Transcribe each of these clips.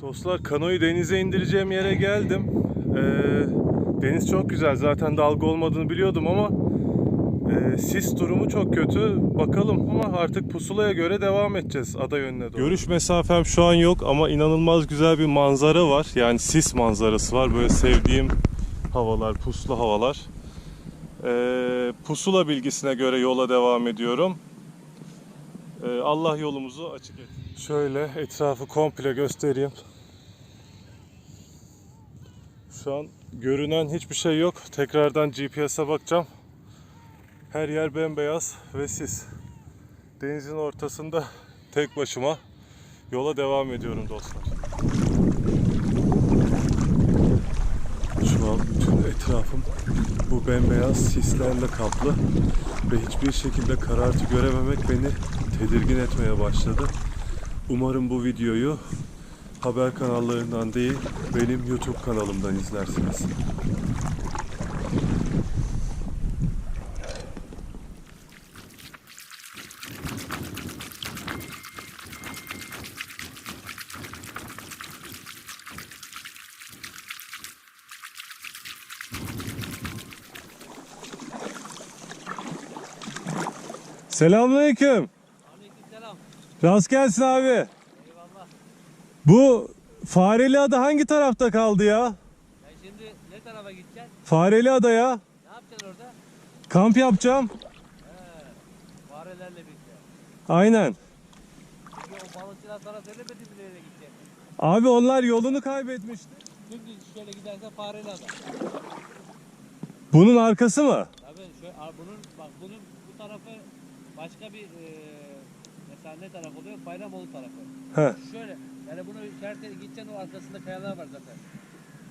Dostlar kanoyu denize indireceğim yere geldim. Ee, deniz çok güzel. Zaten dalga olmadığını biliyordum ama e, sis durumu çok kötü. Bakalım ama artık pusulaya göre devam edeceğiz ada yönüne doğru. Görüş mesafem şu an yok ama inanılmaz güzel bir manzara var. Yani sis manzarası var. Böyle sevdiğim havalar, puslu havalar. Ee, pusula bilgisine göre yola devam ediyorum. Ee, Allah yolumuzu açık et. Şöyle etrafı komple göstereyim. Şu an görünen hiçbir şey yok. Tekrardan GPS'e bakacağım. Her yer bembeyaz ve sis. Denizin ortasında tek başıma yola devam ediyorum dostlar. Şu an bütün etrafım bu bembeyaz sislerle kaplı ve hiçbir şekilde karartı görememek beni tedirgin etmeye başladı. Umarım bu videoyu haber kanallarından değil benim YouTube kanalımdan izlersiniz. Selamünaleyküm. Aleykümselam. Rast gelsin abi. Eyvallah. Bu Fareli Ada hangi tarafta kaldı ya? Sen şimdi ne tarafa gideceksin? Fareli Ada'ya Ne yapacaksın orada? kamp yapacağım. He. Farelerle birlikte. Aynen. Çünkü o balıkçılar sana söylemedi mi nereye gideceğini? Abi onlar yolunu kaybetmişti. Dümdüz şöyle gidersen fareli adam. Bunun arkası mı? Tabii şöyle, bunun bak bunun bu tarafı başka bir e, mesela ne taraf oluyor? Bayramoğlu tarafı. He. Şöyle yani bunu işaretle gideceksin o arkasında kayalar var zaten.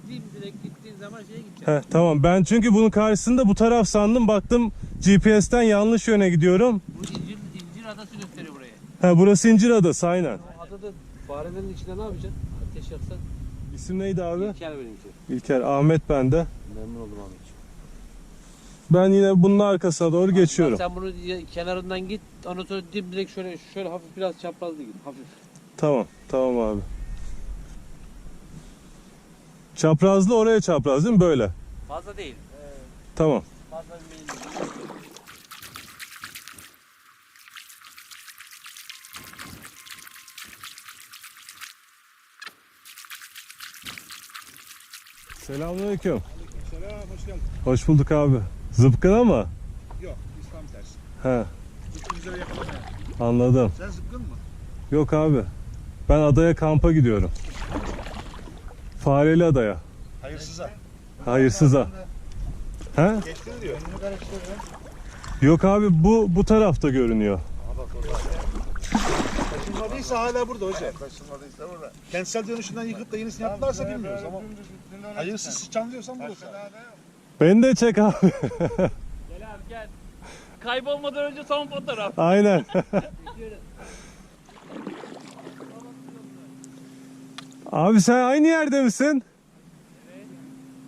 Dimdirek gittiğin zaman şeye gideceksin. He, tamam. Ben çünkü bunun karşısında bu taraf sandım. Baktım GPS'ten yanlış yöne gidiyorum. Bu incir, incir adası gösteriyor burayı. He, burası İncir Adası aynen. Adada farelerin içinde ne yapacaksın? Ateş yaksan. İsim neydi abi? İlker benimki. İlker Ahmet bende. Memnun oldum Ahmetciğim. Ben yine bunun arkasına doğru geçiyorum. Sen bunu kenarından git. Ondan sonra dimdirek şöyle şöyle hafif biraz çaprazlı git. Hafif. Tamam. Tamam abi. Çaprazlı oraya çapraz değil mi? Böyle. Fazla değil. Ee, Tamam. fazla bir meyil. Selamünaleyküm. Selam, hoş geldin. Hoş bulduk abi. Zıpkına mı? Yok, İslam tersi. He, Gittiğimiz yere yakalamaya. anladım. Sen zıpkın mı? Yok abi. Ben adaya kampa gidiyorum. Fareli adaya. Hayırsıza. Hayırsıza. He? Geçti diyor. Yok abi bu bu tarafta görünüyor. Taşınmadıysa hala burada hoca. Taşınmadıysa burada. Kentsel dönüşümden yıkıp da yenisini yaptılarsa bilmiyoruz ama. Hayırsız sıçan diyorsan burası. Beni de çek abi. Gel abi gel. Kaybolmadan önce son fotoğraf. Aynen. Abi sen aynı yerde misin?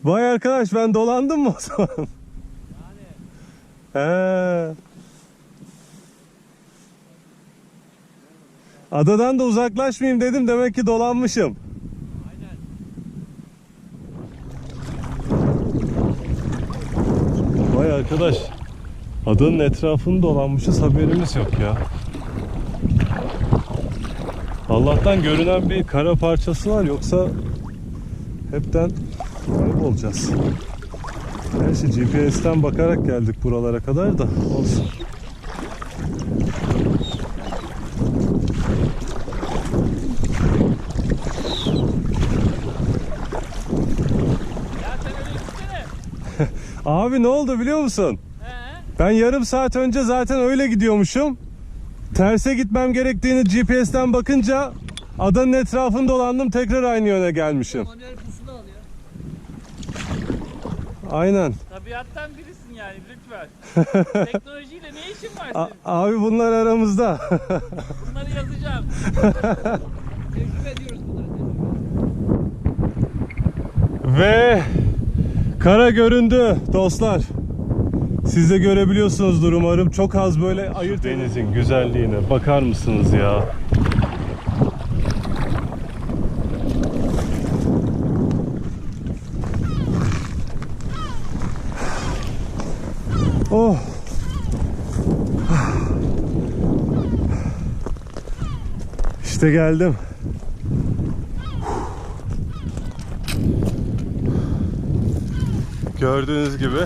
Vay arkadaş ben dolandım mı o zaman? He. Adadan da uzaklaşmayayım dedim demek ki dolanmışım. Aynen. Vay arkadaş. Adanın etrafını dolanmışız haberimiz yok ya. Allah'tan görünen bir kara parçası var yoksa hepten kaybolacağız. Neyse GPS'ten bakarak geldik buralara kadar da olsun. Ya sen öyle gitsene. Abi ne oldu biliyor musun? He? Ben yarım saat önce zaten öyle gidiyormuşum. Terse gitmem gerektiğini GPS'ten bakınca adanın etrafını dolandım tekrar aynı yöne gelmişim. Manuel pusula al ya. Aynen. Tabiattan birisin yani lütfen. Teknolojiyle ne işin var A- senin? abi bunlar aramızda. Bunları yazacağım. Tecrübe ediyoruz bunları. Ve kara göründü dostlar. Siz de görebiliyorsunuzdur umarım. Çok az böyle ayırt denizin güzelliğine bakar mısınız ya? Oh. İşte geldim. Gördüğünüz gibi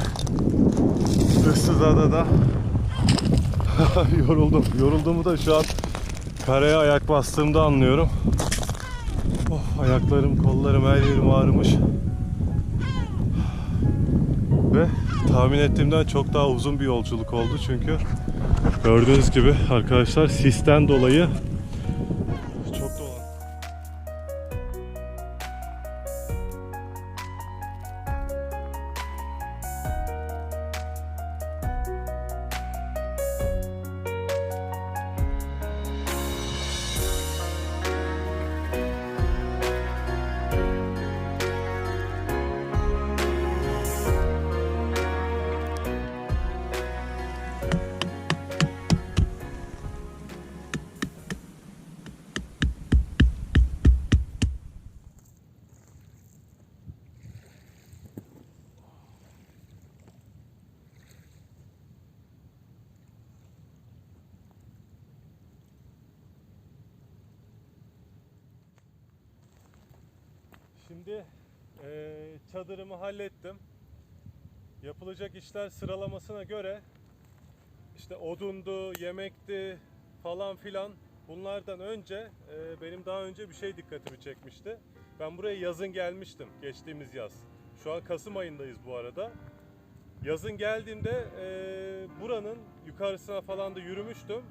ıssız adada yoruldum. Yorulduğumu da şu an karaya ayak bastığımda anlıyorum. Oh, ayaklarım, kollarım, her yerim ağrımış. Ve tahmin ettiğimden çok daha uzun bir yolculuk oldu çünkü gördüğünüz gibi arkadaşlar sisten dolayı Şimdi eee, çadırımı hallettim. Yapılacak işler sıralamasına göre işte odundu, yemekti falan filan bunlardan önce eee, benim daha önce bir şey dikkatimi çekmişti. Ben buraya yazın gelmiştim geçtiğimiz yaz. Şu an Kasım ayındayız bu arada. Yazın geldiğimde eee, buranın yukarısına falan da yürümüştüm.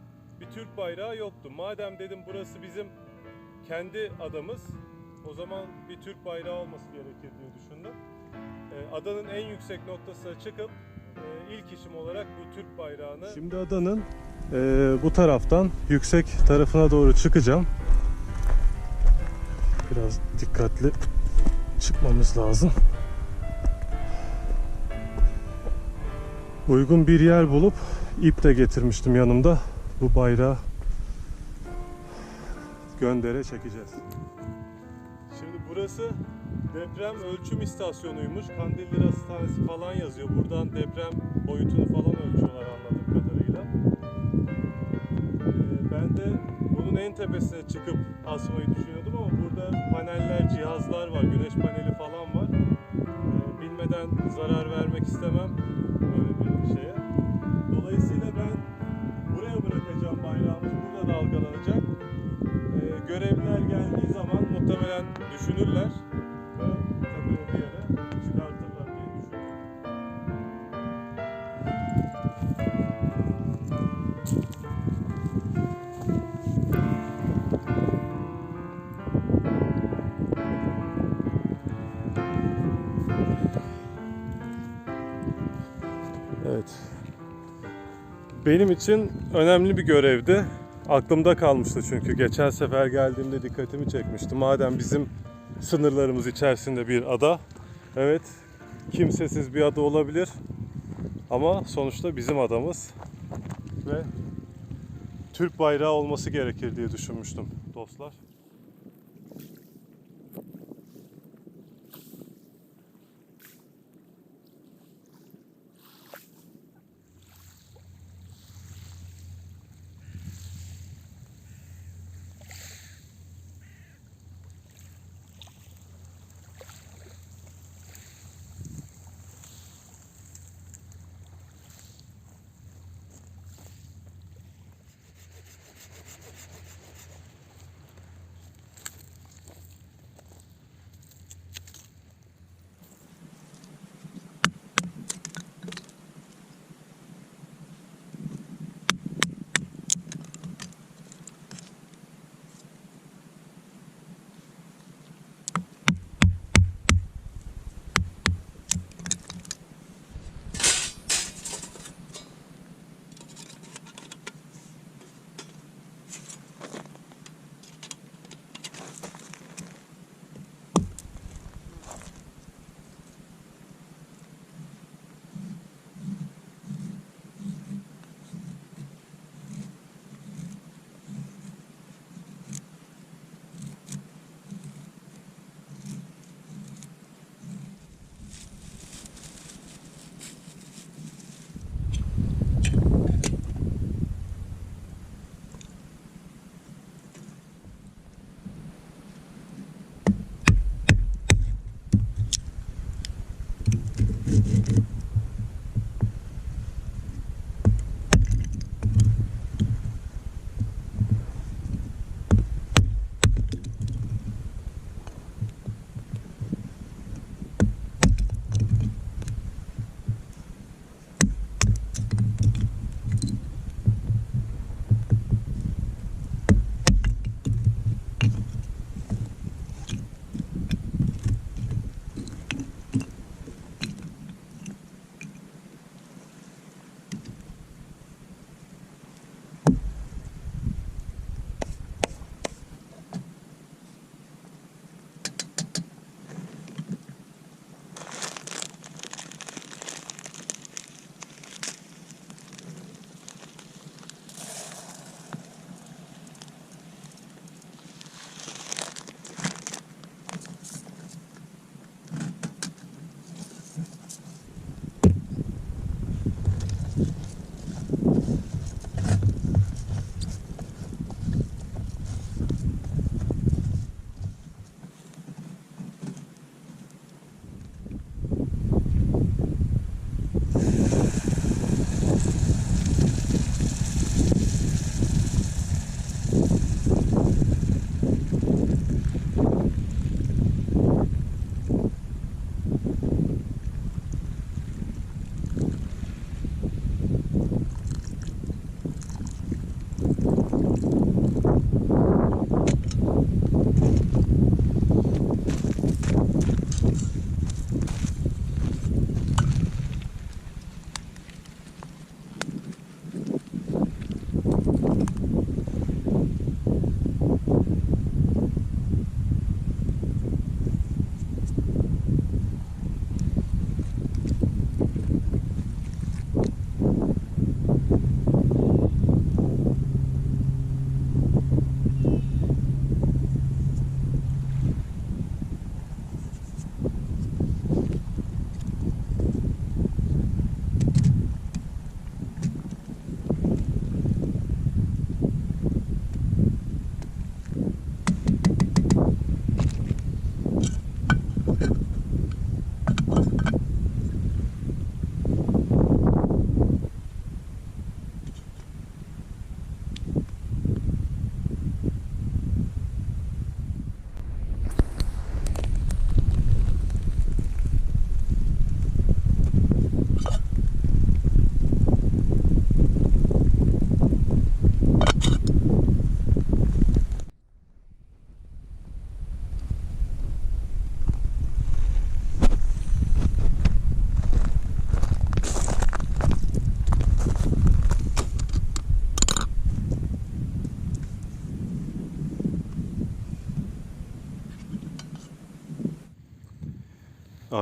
Bir Türk bayrağı yoktu. Madem dedim burası bizim kendi adamız. O zaman bir Türk bayrağı olması gerekir diye düşündüm. Ee, adanın en yüksek noktasına çıkıp e, ilk işim olarak bu Türk bayrağını... Şimdi adanın e, bu taraftan yüksek tarafına doğru çıkacağım. Biraz dikkatli çıkmamız lazım. Uygun bir yer bulup ip de getirmiştim yanımda. Bu bayrağı göndere çekeceğiz. Burası deprem ölçüm istasyonuymuş. Kandilli Hastanesi falan yazıyor. Buradan deprem boyutunu falan ölçüyorlar anladığım kadarıyla. Ee, ben de bunun en tepesine çıkıp asmayı düşünüyordum ama burada paneller, cihazlar var. Güneş paneli falan var. Ee, bilmeden zarar vermek istemem böyle bir şeye. Dolayısıyla ben buraya bırakacağım bayrağımız. Burada dalgalanacak. Ee, görevliler geldiği zaman muhtemelen düşünürler ve tepeye bir yere çıkartırlar diye düşünüyorum. Evet. Benim için önemli bir görevdi. Aklımda kalmıştı çünkü geçen sefer geldiğimde dikkatimi çekmişti. Madem bizim sınırlarımız içerisinde bir ada, evet kimsesiz bir ada olabilir ama sonuçta bizim adamız ve Türk bayrağı olması gerekir diye düşünmüştüm dostlar.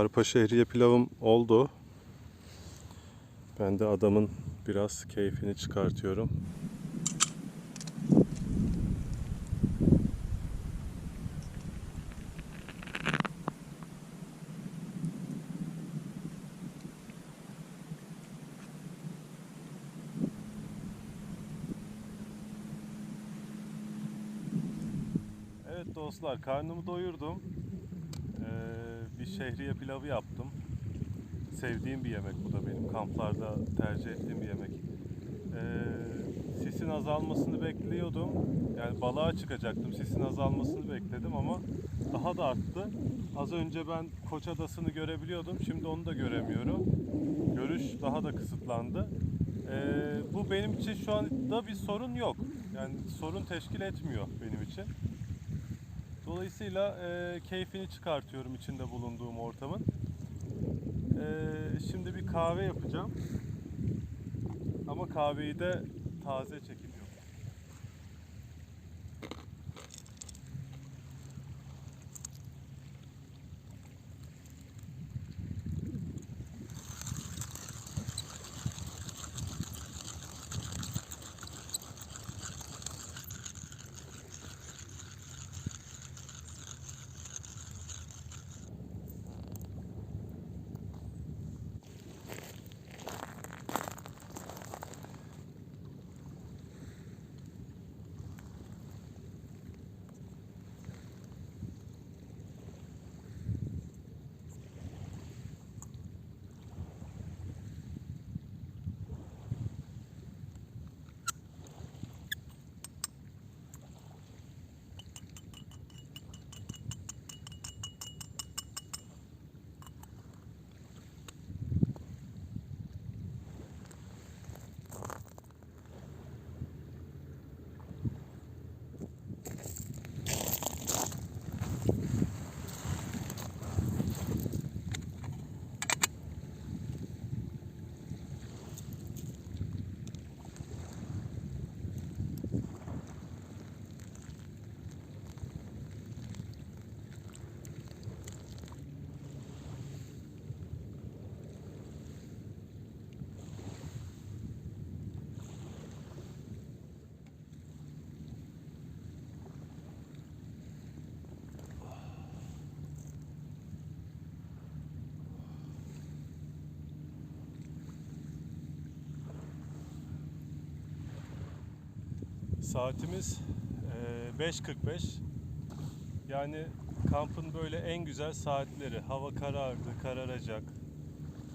Arpa şehriye pilavım oldu. Ben de adamın biraz keyfini çıkartıyorum. Evet dostlar karnımı doyurdum. Şehriye pilavı yaptım. Sevdiğim bir yemek bu da benim. Kamplarda tercih ettiğim bir yemek. Ee, sisin azalmasını bekliyordum. Yani balığa çıkacaktım. Sisin azalmasını bekledim ama daha da arttı. Az önce ben Koç Adası'nı görebiliyordum. Şimdi onu da göremiyorum. Görüş daha da kısıtlandı. Ee, bu benim için şu anda bir sorun yok. Yani sorun teşkil etmiyor benim için. Dolayısıyla e, keyfini çıkartıyorum içinde bulunduğum ortamın. E, şimdi bir kahve yapacağım. Ama kahveyi de taze çekip yapacağım. Saatimiz eee, 5.45. Yani kampın böyle en güzel saatleri. Hava karardı, kararacak.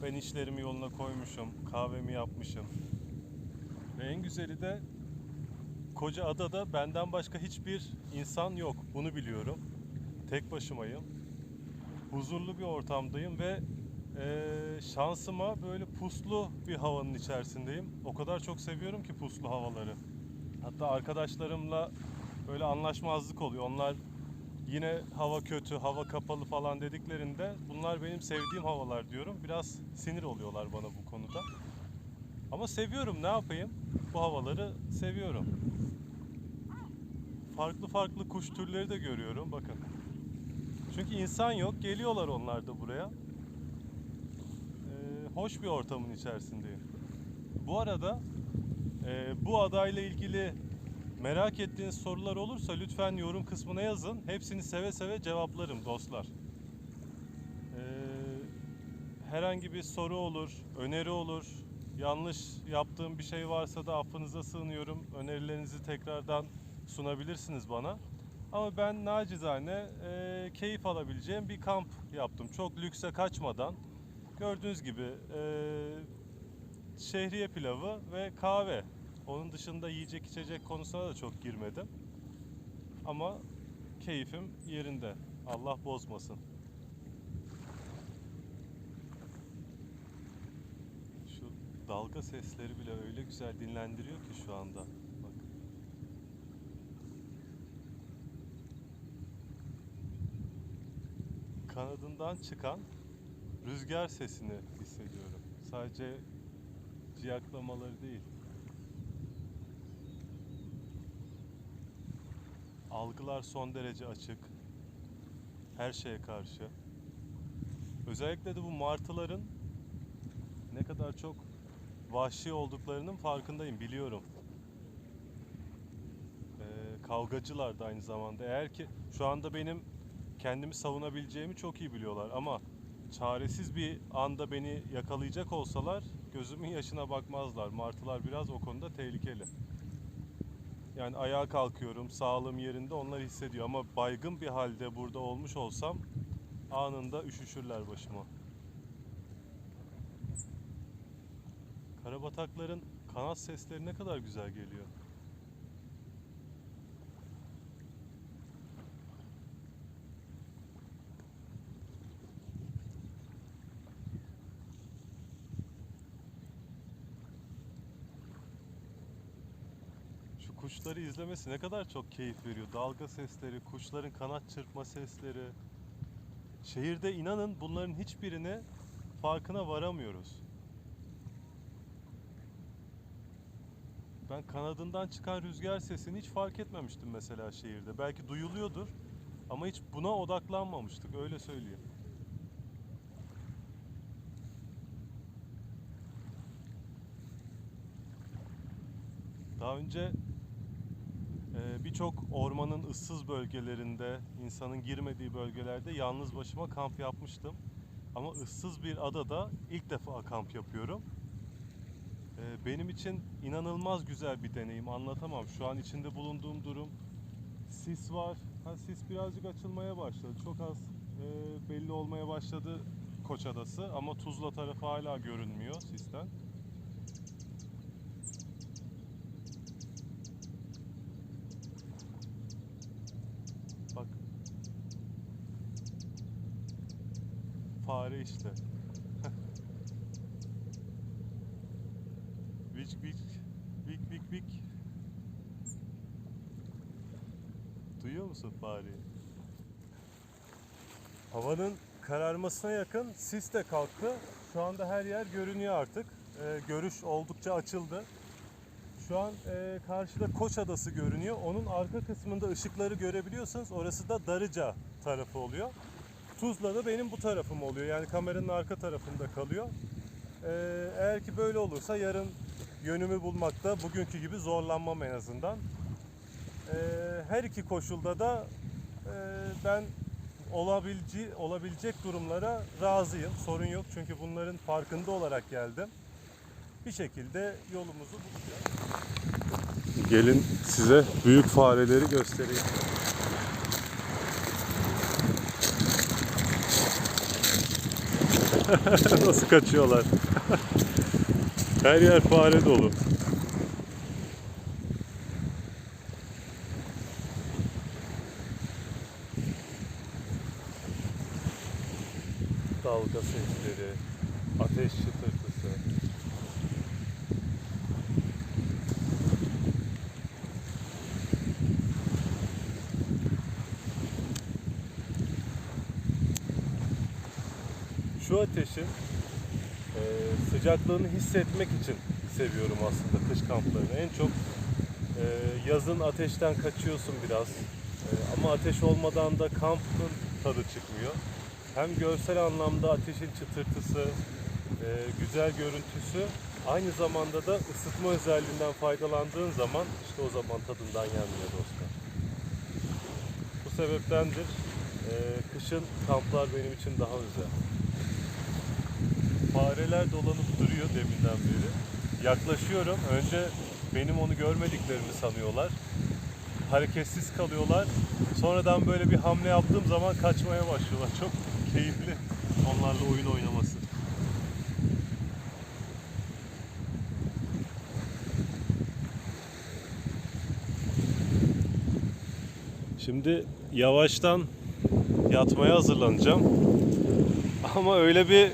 Ben işlerimi yoluna koymuşum, kahvemi yapmışım. Ve en güzeli de koca adada benden başka hiçbir insan yok. Bunu biliyorum. Tek başımayım. Huzurlu bir ortamdayım ve eee, şansıma böyle puslu bir havanın içerisindeyim. O kadar çok seviyorum ki puslu havaları. Hatta arkadaşlarımla böyle anlaşmazlık oluyor. Onlar yine hava kötü, hava kapalı falan dediklerinde bunlar benim sevdiğim havalar diyorum. Biraz sinir oluyorlar bana bu konuda. Ama seviyorum ne yapayım? Bu havaları seviyorum. Farklı farklı kuş türleri de görüyorum bakın. Çünkü insan yok. Geliyorlar onlar da buraya. Ee, hoş bir ortamın içerisindeyim. Bu arada ee, bu adayla ilgili merak ettiğiniz sorular olursa lütfen yorum kısmına yazın. Hepsini seve seve cevaplarım dostlar. Ee, herhangi bir soru olur, öneri olur, yanlış yaptığım bir şey varsa da affınıza sığınıyorum. Önerilerinizi tekrardan sunabilirsiniz bana. Ama ben nacizane e, keyif alabileceğim bir kamp yaptım. Çok lükse kaçmadan. Gördüğünüz gibi e, şehriye pilavı ve kahve. Onun dışında yiyecek içecek konusuna da çok girmedim. Ama keyfim yerinde. Allah bozmasın. Şu dalga sesleri bile öyle güzel dinlendiriyor ki şu anda. Kanadından çıkan rüzgar sesini hissediyorum. Sadece ciyaklamaları değil. Algılar son derece açık. Her şeye karşı. Özellikle de bu martıların ne kadar çok vahşi olduklarının farkındayım, biliyorum. Ee, kavgacılar da aynı zamanda. Eğer ki şu anda benim kendimi savunabileceğimi çok iyi biliyorlar ama çaresiz bir anda beni yakalayacak olsalar gözümün yaşına bakmazlar. Martılar biraz o konuda tehlikeli. Yani ayağa kalkıyorum, sağlığım yerinde onlar hissediyor ama baygın bir halde burada olmuş olsam anında üşüşürler başıma. Karabatakların kanat sesleri ne kadar güzel geliyor. Şu kuşları izlemesi ne kadar çok keyif veriyor. Dalga sesleri, kuşların kanat çırpma sesleri. Şehirde inanın bunların hiçbirini farkına varamıyoruz. Ben kanadından çıkan rüzgar sesini hiç fark etmemiştim mesela şehirde. Belki duyuluyordur ama hiç buna odaklanmamıştık öyle söyleyeyim. Daha önce birçok ormanın ıssız bölgelerinde, insanın girmediği bölgelerde yalnız başıma kamp yapmıştım. Ama ıssız bir adada ilk defa kamp yapıyorum. E, Benim için inanılmaz güzel bir deneyim. Anlatamam. Şu an içinde bulunduğum durum sis var. Ha, sis birazcık açılmaya başladı. Çok az e, belli olmaya başladı Koç Adası ama Tuzla tarafı hala görünmüyor sisten. Fare işte. Vik vik vik vik vik. Duyuyor musun fareyi? Havanın kararmasına yakın sis de kalktı. Şu anda her yer görünüyor artık. Ee, görüş oldukça açıldı. Şu an e, karşıda Koç Adası görünüyor. Onun arka kısmında ışıkları görebiliyorsanız orası da Darıca tarafı oluyor. Tuzla da benim bu tarafım oluyor. Yani kameranın arka tarafında kalıyor. Ee, eğer ki böyle olursa yarın yönümü bulmakta bugünkü gibi zorlanmam en azından. Ee, her iki koşulda da e, ben olabilci, olabilecek durumlara razıyım. Sorun yok çünkü bunların farkında olarak geldim. Bir şekilde yolumuzu bulacağız. Gelin size büyük fareleri göstereyim. Nasıl kaçıyorlar? Her yer fare dolu. Dalga sesleri, ateş çıtırtısı. Şu ateşin e, sıcaklığını hissetmek için seviyorum aslında kış kamplarını. En çok e, yazın ateşten kaçıyorsun biraz. E, ama ateş olmadan da kampın tadı çıkmıyor. Hem görsel anlamda ateşin çıtırtısı, e, güzel görüntüsü, aynı zamanda da ısıtma özelliğinden faydalandığın zaman işte o zaman tadından yenmiyor dostlar. Bu sebeptendir e, kışın kamplar benim için daha özel. Fareler dolanıp duruyor deminden beri. Yaklaşıyorum. Önce benim onu görmediklerimi sanıyorlar. Hareketsiz kalıyorlar. Sonradan böyle bir hamle yaptığım zaman kaçmaya başlıyorlar. Çok keyifli onlarla oyun oynaması. Şimdi yavaştan yatmaya hazırlanacağım. Ama öyle bir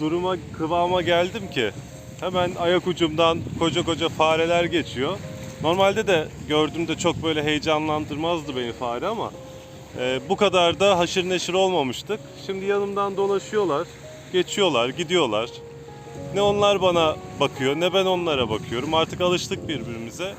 duruma kıvama geldim ki hemen ayak ucumdan koca koca fareler geçiyor. Normalde de gördüğümde çok böyle heyecanlandırmazdı beni fare ama e, bu kadar da haşır neşir olmamıştık. Şimdi yanımdan dolaşıyorlar, geçiyorlar, gidiyorlar. Ne onlar bana bakıyor ne ben onlara bakıyorum. Artık alıştık birbirimize.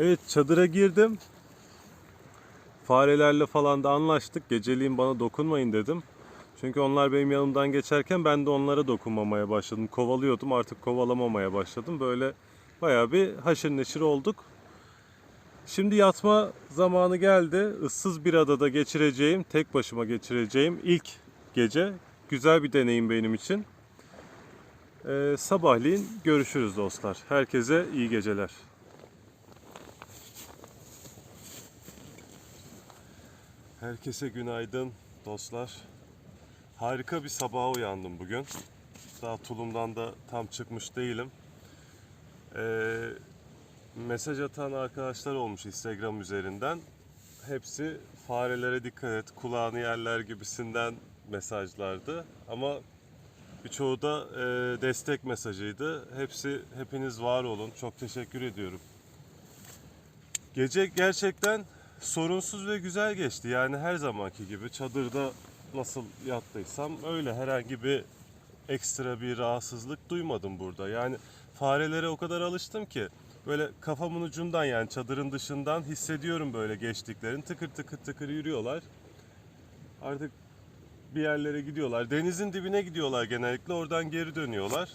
Evet çadıra girdim. Farelerle falan da anlaştık. Geceliğin bana dokunmayın dedim. Çünkü onlar benim yanımdan geçerken ben de onlara dokunmamaya başladım. Kovalıyordum artık kovalamamaya başladım. Böyle bayağı bir haşır neşir olduk. Şimdi yatma zamanı geldi. Issız bir adada geçireceğim, tek başıma geçireceğim ilk gece. Güzel bir deneyim benim için. Ee, sabahleyin görüşürüz dostlar. Herkese iyi geceler. Herkese günaydın dostlar. Harika bir sabaha uyandım bugün. Daha tulumdan da tam çıkmış değilim. Ee, mesaj atan arkadaşlar olmuş Instagram üzerinden. Hepsi farelere dikkat et, kulağını yerler gibisinden mesajlardı. Ama birçoğu da e, destek mesajıydı. Hepsi hepiniz var olun. Çok teşekkür ediyorum. Gece gerçekten sorunsuz ve güzel geçti. Yani her zamanki gibi çadırda nasıl yattıysam öyle herhangi bir ekstra bir rahatsızlık duymadım burada. Yani farelere o kadar alıştım ki böyle kafamın ucundan yani çadırın dışından hissediyorum böyle geçtiklerini. Tıkır tıkır tıkır yürüyorlar. Artık bir yerlere gidiyorlar. Denizin dibine gidiyorlar genellikle. Oradan geri dönüyorlar.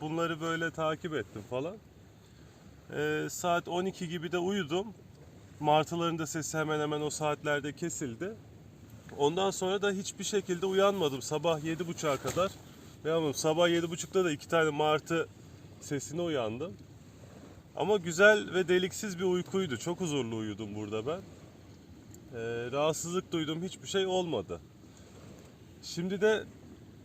Bunları böyle takip ettim falan. Ee, saat 12 gibi de uyudum. Martıların da sesi hemen hemen o saatlerde kesildi. Ondan sonra da hiçbir şekilde uyanmadım. Sabah 7.30'a kadar. Uyanmadım. Sabah 7.30'da da iki tane martı sesine uyandım. Ama güzel ve deliksiz bir uykuydu. Çok huzurlu uyudum burada ben. Ee, rahatsızlık duydum. Hiçbir şey olmadı. Şimdi de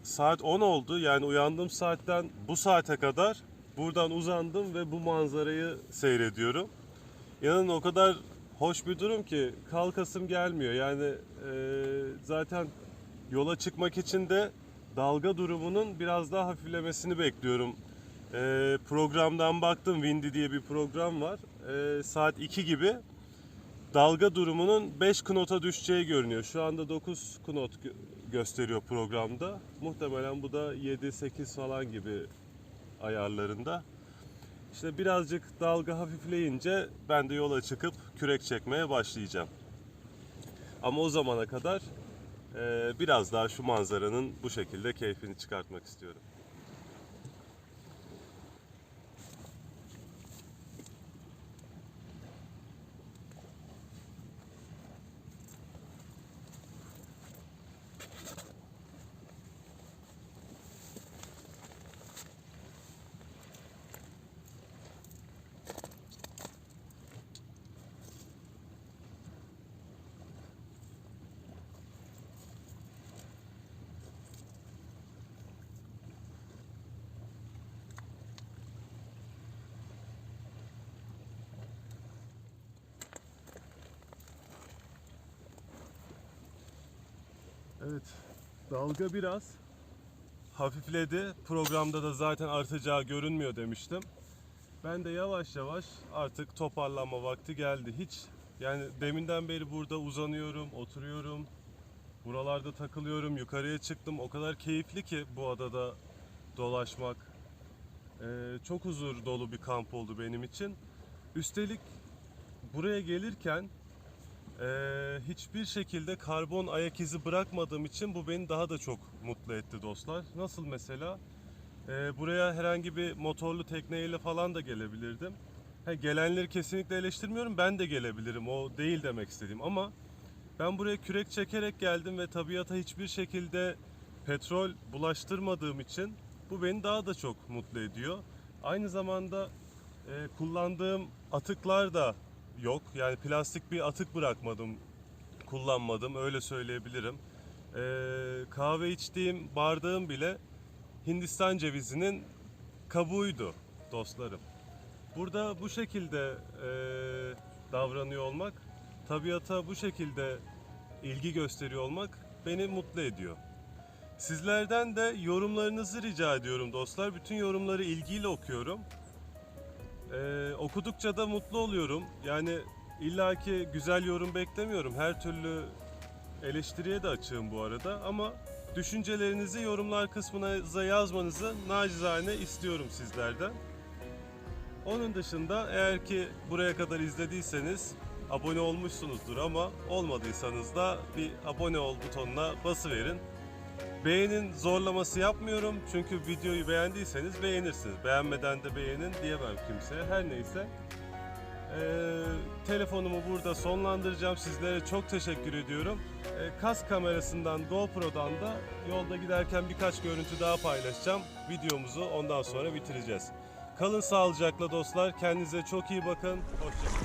saat 10 oldu. Yani uyandığım saatten bu saate kadar buradan uzandım ve bu manzarayı seyrediyorum. İnanın o kadar hoş bir durum ki kalkasım gelmiyor. Yani e, zaten yola çıkmak için de dalga durumunun biraz daha hafiflemesini bekliyorum. E, programdan baktım Windy diye bir program var. E, saat 2 gibi dalga durumunun 5 knota düşeceği görünüyor. Şu anda 9 knot gö- gösteriyor programda. Muhtemelen bu da 7-8 falan gibi ayarlarında. İşte birazcık dalga hafifleyince ben de yola çıkıp kürek çekmeye başlayacağım. Ama o zamana kadar biraz daha şu manzaranın bu şekilde keyfini çıkartmak istiyorum. Evet, dalga biraz hafifledi. Programda da zaten artacağı görünmüyor demiştim. Ben de yavaş yavaş artık toparlanma vakti geldi. Hiç yani deminden beri burada uzanıyorum, oturuyorum. Buralarda takılıyorum, yukarıya çıktım. O kadar keyifli ki bu adada dolaşmak. Ee, çok huzur dolu bir kamp oldu benim için. Üstelik buraya gelirken ee, hiçbir şekilde karbon ayak izi bırakmadığım için bu beni daha da çok mutlu etti dostlar. Nasıl mesela? Ee, buraya herhangi bir motorlu tekneyle falan da gelebilirdim. Ha, gelenleri kesinlikle eleştirmiyorum. Ben de gelebilirim. O değil demek istediğim. Ama ben buraya kürek çekerek geldim ve tabiata hiçbir şekilde petrol bulaştırmadığım için bu beni daha da çok mutlu ediyor. Aynı zamanda e, kullandığım atıklar da yok. Yani plastik bir atık bırakmadım, kullanmadım öyle söyleyebilirim. Ee, kahve içtiğim bardağım bile Hindistan cevizinin kabuğuydu dostlarım. Burada bu şekilde e, davranıyor olmak, tabiata bu şekilde ilgi gösteriyor olmak beni mutlu ediyor. Sizlerden de yorumlarınızı rica ediyorum dostlar. Bütün yorumları ilgiyle okuyorum. Ee, okudukça da mutlu oluyorum. Yani illaki güzel yorum beklemiyorum. Her türlü eleştiriye de açığım bu arada ama düşüncelerinizi yorumlar kısmına yazmanızı nacizane istiyorum sizlerden. Onun dışında eğer ki buraya kadar izlediyseniz abone olmuşsunuzdur ama olmadıysanız da bir abone ol butonuna basıverin. Beğenin zorlaması yapmıyorum çünkü videoyu beğendiyseniz beğenirsiniz. Beğenmeden de beğenin diyemem kimseye. Her neyse. Ee, telefonumu burada sonlandıracağım. Sizlere çok teşekkür ediyorum. Ee, kas kamerasından, GoPro'dan da yolda giderken birkaç görüntü daha paylaşacağım. Videomuzu ondan sonra bitireceğiz. Kalın sağlıcakla dostlar. Kendinize çok iyi bakın. Hoşçakalın.